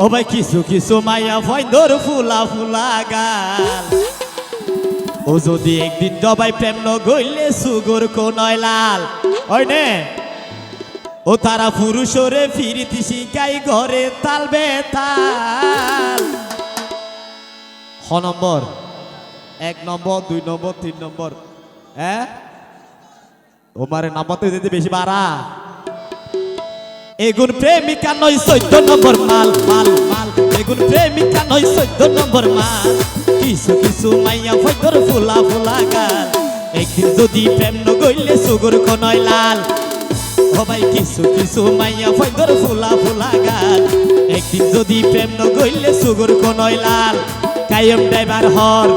ও ভাই কিছু কিছু মাইয়া ফয়দর ফুলা ফুলা গাল। ও যদি একদিন দবাই প্রেম ন গইলে সুগর কোনয় লাল। ওই নে। ও তারা পুরুষরে ফিরিতি শিকাই ঘরে তাল হ নম্বর। এক নম্বর, দুই নম্বর, তিন নম্বর। হ্যাঁ? তোমার নাম্বারতে দিতে বেশি বাড়া। এগুন প্রেমিকা নয়, চৈদ্দ নম্বর মাল মাল মাল। এগুন প্রেমিকা নয়, চৈদ্দ নম্বর মাল। কিছু কিছু মাইয়া ফৈদর ফুলা ফুলা গাল। একদিন যদি প্রেম নগইলে সুগুর কনয় লাল। সবাই কিছু কিছু মাইয়া ফৈদর ফুলা ফুলা গাল। একদিন যদি প্রেম নগইলে সুগুর কনয় লাল। কায়ম ড্রাইভার হর।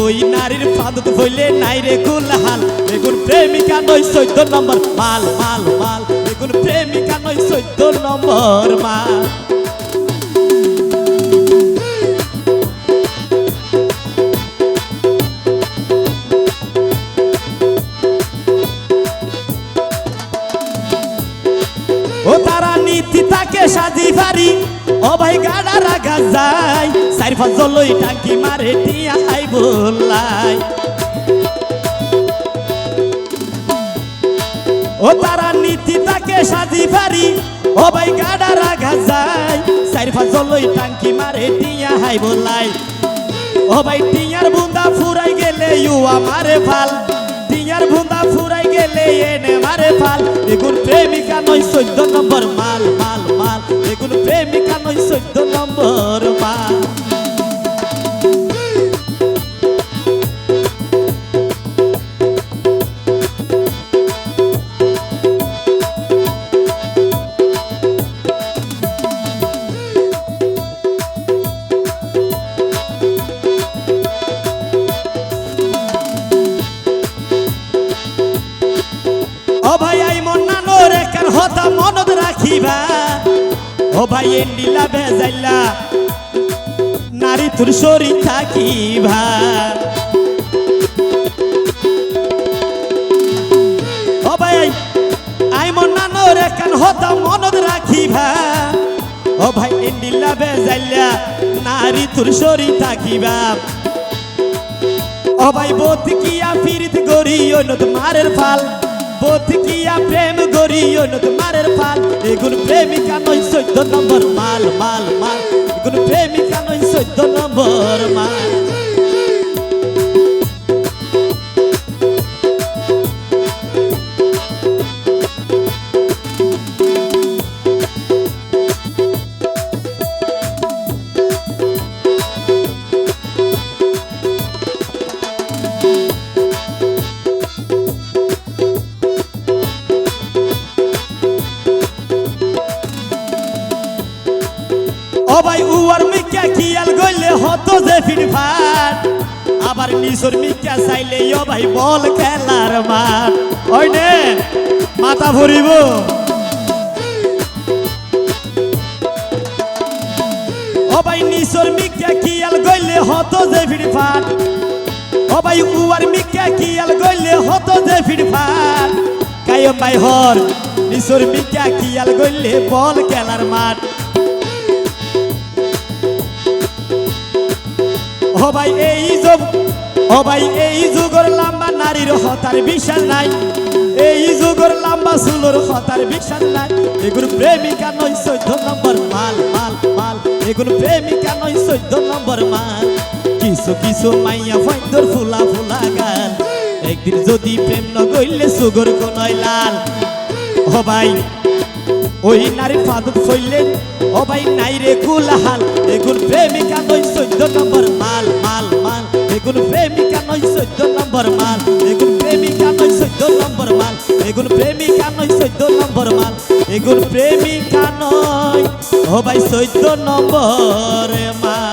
ওই নারীর ফাদত হইলে নাই রে গুলহাল বেগুন প্রেমিকা নয়, চৈদ্দ নম্বর মাল মাল মাল। বেগুন প্রেমিকা নয়, চৈদ্দ নম্বর তাকে সাজি পারি ও ভাই গাড়া যায় চার পাঁচ জলই টাঙ্কি মারে টিয়া আই বললাই তারা সাজি পারি ও ভাই গাড়া রাখা যায় চার পাঁচ জলই টাঙ্কি মারে টিয়া হাই বলাই ও ভাই টিয়ার বুন্দা ফুরাই গেলে ইউ আমারে ফাল, টিয়ার বুন্দা ফুরাই গেলে এনে মারে ফাল। এগুন প্রেমিকা নয়, চোদ্দ নম্বর ভাই এন্ডিলা বেজাইলা নারী তোর শরীর থাকিবা ও ভাই, আই হতা রাখিবা ও ভাই এন্ডিলা বেজাইলা নারী তোর শরীর থাকিবা ও ভাই, বোধ কিয়া ফিরিত গরি ফাল। বোধ কিয়া প্রেম গরি অন্য মারের ফাল। এগুন প্রেমিকা নয় চোদ্দ নম্বর মাল মাল মাল। এগুন প্রেমিকা নয় চোদ্দ নম্বর মাল। ভাই উয়ার মিক্কা কিয়াল গইলে হতো যে ফিটফাট আবার নিশোর মিক্কা চাইলে ও ভাই বল খেলার মাঠ। ওই নে, মাথা ভরিব। ও ভাই নিশোর মিক্কা কিয়াল গইলে হতো যে ফিটফাট ও ভাই উয়ার মিক্কা কিয়াল গইলে হতো যে ফিটফাট কায়ম ভাই হর নিশোর মিক্কা কিয়াল গইলে বল খেলার মাঠ। ভাই এই যুগ ভাই এই যুগর লম্বা নারীর হতার বিশ্বাস নাই। এই যুগর লম্বা চুলোর হতার বিশ্বাস নাই। এগুলো প্রেমিকা নয়, চৈদ্দ নম্বর মাল মাল মাল। এগুলো প্রেমিকা নয়, চৈদ্দ নম্বর মাল। কিছু কিছু মাইয়া ফাইন্দর ফুলা ফুলা গাল। একদিন যদি প্রেম ন গইলে সুগর কোনয় লাল। ভাই ওই নারী ফাদুক ফইলে ও ভাই নাই রে কুলাহাল এগুন প্রেমিকা নয়, চোদ্দ নম্বর মাল মাল মাল। এগুন প্রেমিকা নয়, চোদ্দ নম্বর মাল। এগুন প্রেমিকা নয়, চোদ্দ নম্বর মাল। এগুন প্রেমিকা নয়, চোদ্দ নম্বর মাল। এগুন প্রেমিকা নয়, ও ভাই চোদ্দ নম্বর মাল।